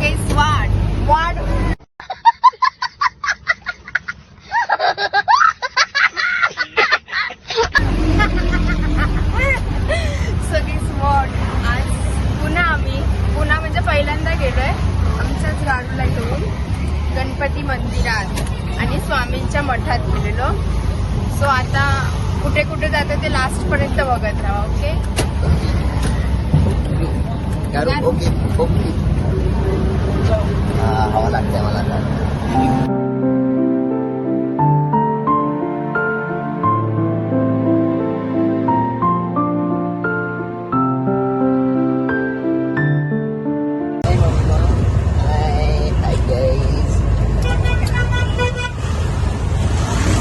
स्वागत. So guess वाढ वाढ सो आज पुन्हा आम्ही पुन्हा म्हणजे पहिल्यांदा गेलोय. आमच्याच गाडूला घेऊन गणपती मंदिरात आणि स्वामींच्या मठात गेलेलो. सो आता कुठे कुठे जातं ते लास्टपर्यंत बघत राहा ओके ओके ओके हवा लागते मला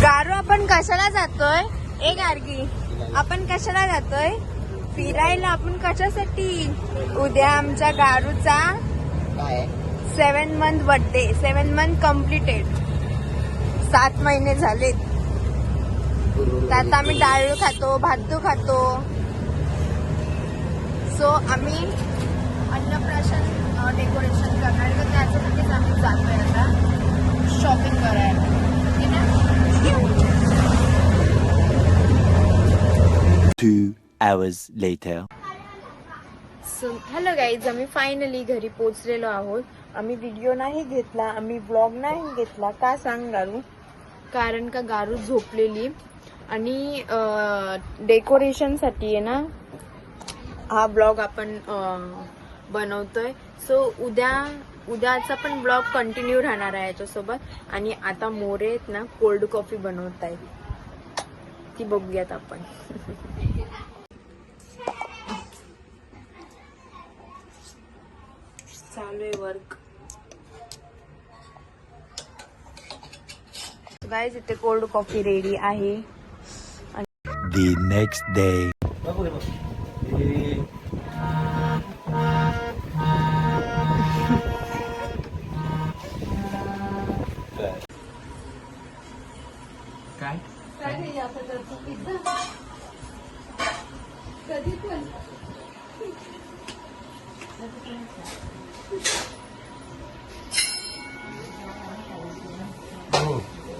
गारू आपण कशाला जातोय? ए गार्गी आपण कशाला जातोय? फिरायला आपण कशासाठी? उद्या आमच्या गारूचा काय? Seven month birthday seven month completed सात महिने झालेत. त्यात आम्ही डाळू खातो भातू खातो. सो आम्ही अन्नप्राशन डेकोरेशन करणार. तर त्याच्यासाठीच आम्ही जातोय आता. शॉपिंग करायला. ठीक आहे Two hours later. So hello guys आम्ही फायनली घरी पोचलेलो आहोत. आम्ही व्हिडिओ नाही घेतला आम्ही ब्लॉग नाही घेतला. का सांग गारू? कारण का गारू झोपलेली. आणि डेकोरेशनसाठी आहे ना हा ब्लॉग आपण बनवतोय. सो उद्या उद्याचा पण ब्लॉग कंटिन्यू राहणार आहे याच्यासोबत. आणि आता मोरे आहेत ना कोल्ड कॉफी बनवत आहेत ती बघूयात आपण. चालू आहे वर्क गाईज इथे कोल्ड कॉफी रेडी आहे. The next day.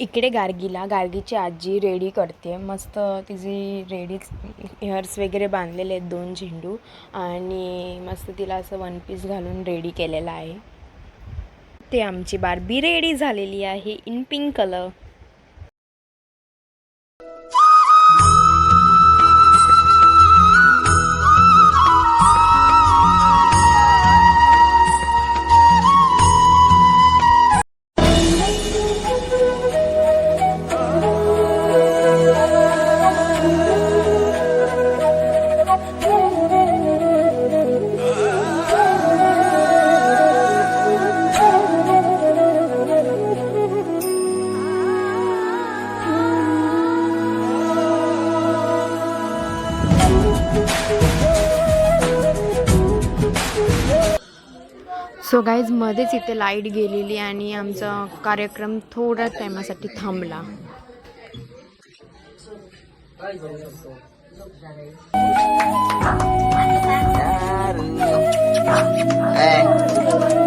इकडे गार्गीला. गार्गीची आजी रेडी करते. मस्त तिची रेडी हेअर्स वगैरे बांधलेले आहेत दोन झेंडू आणि मस्त तिला असं वन पीस घालून रेडी केलेलं आहे. ते आमची बारबी रेडी झालेली आहे in pink colour so guys मध्येच इथे लाइट गेलेली आणि आमचा कार्यक्रम थोड्या टायमासाठी थांबला Hey.